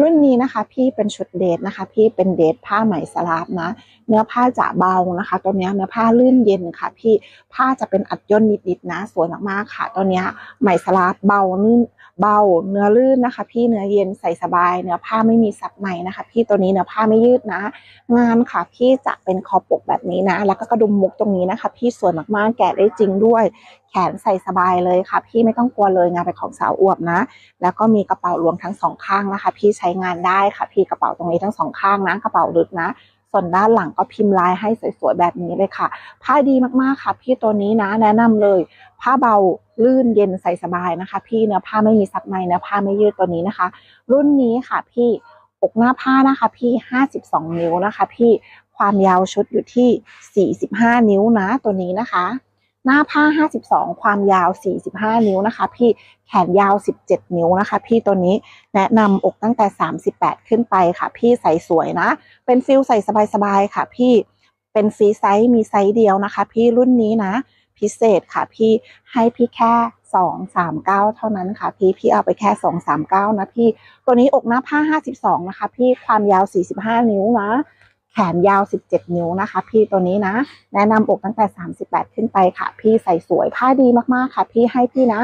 รุ่นนี้นะคะพี่เป็นชุดเดทนะคะ พี่เป็นเดทผ้าไหมสลาบนะ เนื้อผ้าจะเบานะคะ ตัวนี้เนื้อผ้าลื่นเย็นค่ะ พี่ผ้าจะเป็นอัดย่นนิดๆนะ สวยมากๆค่ะ ตัวนี้ไหมสลาบเบานื่น เบาเนื้อลื่นนะคะ พี่เนื้อเย็นใส่สบาย เนื้อผ้าไม่มีซับในนะคะ พี่ตัวนี้เนื้อผ้าไม่ยืดนะ งานค่ะ พี่จะเป็นคอปกแบบนี้นะ แล้วก็กระดุมมุกตรงนี้นะคะ พี่สวยมากๆแกะได้จริงด้วย แขนใส่สบายเลยค่ะ พี่ไม่ต้องกลัวเลยงานเป็นของสาวอวบนะ แล้วก็มีกระเป๋ารวมทั้งสองข้างนะคะ พี่ใช้งานได้ค่ะ พี่กระเป๋าตรงนี้ทั้งสองข้างนะกระเป๋าลึกนะ ส่วนด้านหลังก็พิมพ์ลายให้สวยๆแบบนี้เลยค่ะ ผ้าดีมากๆค่ะ พี่ตัวนี้นะแนะนำเลย ผ้าเบาลื่นเย็นใส่สบายนะคะ พี่เนื้อผ้าไม่มีซับในเนื้อผ้าไม่ยืดตัวนี้นะคะ รุ่นนี้ค่ะพี่อกหน้าผ้านะคะพี่ 52 นิ้วนะคะ พี่ความยาวชุดอยู่ที่ 45 นิ้วนะตัวนี้นะคะ หน้าผ้า 52 ความยาว 45 นิ้วนะคะ พี่แขนยาว 17 นิ้วนะคะ พี่ตัวนี้แนะนำอกตั้งแต่ 38 ขึ้นไปค่ะ พี่ใส่สวยนะ เป็นฟิลใส่สบายๆค่ะ พี่เป็นฟรีไซส์มีไซส์เดียวนะคะ พี่รุ่นนี้นะ พิเศษค่ะ พี่ให้พี่แค่239เท่านั้นค่ะ พี่พี่เอาไปแค่239นะพี่ ตัวนี้อกหน้าผ้า52นะคะ พี่ความยาว45นิ้วนะ แขนยาว 17 นิ้วนะคะ พี่ตัวนี้นะ แนะนำอกตั้งแต่ 38 ขึ้นไปค่ะ พี่ใส่สวยผ้าดีมากๆค่ะ พี่ให้พี่นะ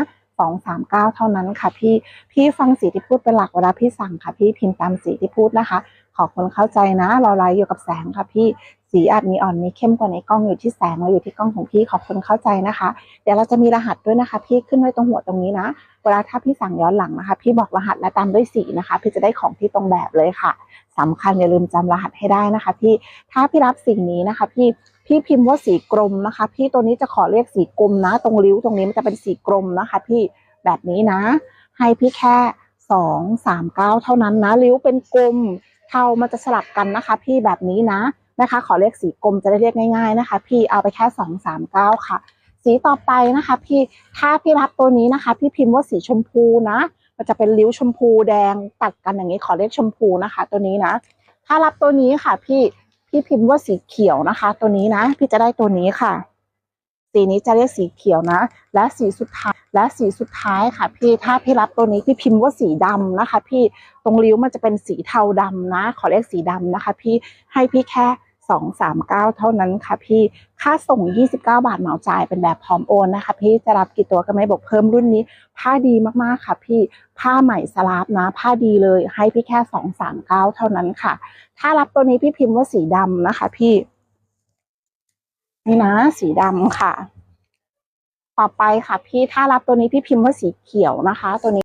239เท่านั้นค่ะพี่ พี่ฟังสีที่พูดเป็นหลักเวลาพี่สั่งค่ะ พี่พิมพ์ตามสีที่พูดนะคะ ขอคนเข้าใจนะเราไลฟ์อยู่กับแสงค่ะพี่สีอาจมีอ่อนมีเข้มกว่าในกล้องอยู่ที่แสงเราอยู่ที่กล้องของพี่ขอบคนเข้าใจนะคะ เดี๋ยวเราจะมีรหัสด้วยนะคะ พี่ขึ้นไว้ตรงหัวตรงนี้นะ เวลาถ้าพี่สั่งย้อนหลังนะคะ พี่บอกรหัสและตามด้วยสีนะคะ พี่จะได้ของที่ตรงแบบเลยค่ะสำคัญอย่าลืมจำรหัสให้ได้นะคะ พี่ถ้าพี่รับสิ่งนี้นะคะ พี่พี่พิมพ์ว่าสีกรมนะคะ พี่ตัวนี้จะขอเรียกสีกรมนะ ตรงริ้วตรงนี้มันจะเป็นสีกรมนะคะ พี่แบบนี้นะ ให้พี่แค่สองสามเก้าเท่านั้นนะริ้วเป็นกลม เทามันจะสลับกันนะคะ พี่แบบนี้นะนะคะ ขอเรียกสีกลมจะได้เรียกง่ายๆนะคะ พี่เอาไปแค่สองสามเก้าค่ะ สีต่อไปนะคะ พี่ถ้าพี่รับตัวนี้นะคะ พี่พิมพ์ว่าสีชมพูนะมันจะเป็นริ้วชมพูแดงตัดกันอย่างนี้ขอเรียกชมพูนะคะ ตัวนี้นะ ถ้ารับตัวนี้ค่ะ พี่พี่พิมพ์ว่าสีเขียวนะคะ ตัวนี้นะ พี่จะได้ตัวนี้ค่ะ สีนี้จะเรียกสีเขียวนะ และสีสุดท้าย และสีสุดท้ายค่ะพี่ถ้าพี่รับตัวนี้พี่พิมพ์ว่าสีดำนะคะ พี่ตรงริ้วมันจะเป็นสีเทาดำนะ ขอเรียกสีดำนะคะ พี่ให้พี่แค่สองสามเก้าเท่านั้นค่ะพี่ ค่าส่ง 29 บาทเหมาจ่ายเป็นแบบพร้อมโอนนะคะ พี่จะรับกี่ตัวก็ไม่บอกเพิ่มรุ่นนี้ ผ้าดีมากๆค่ะพี่ ผ้าใหม่สลาบนะ ผ้าดีเลย ให้พี่แค่สองสามเก้าเท่านั้นค่ะ ถ้ารับตัวนี้พี่พิมพ์ว่าสีดำนะคะ พี่ นี่นะ สีดำค่ะ ต่อไปค่ะพี่ถ้ารับตัวนี้พี่พิมพ์ว่าสีเขียวนะคะ ตัวนี้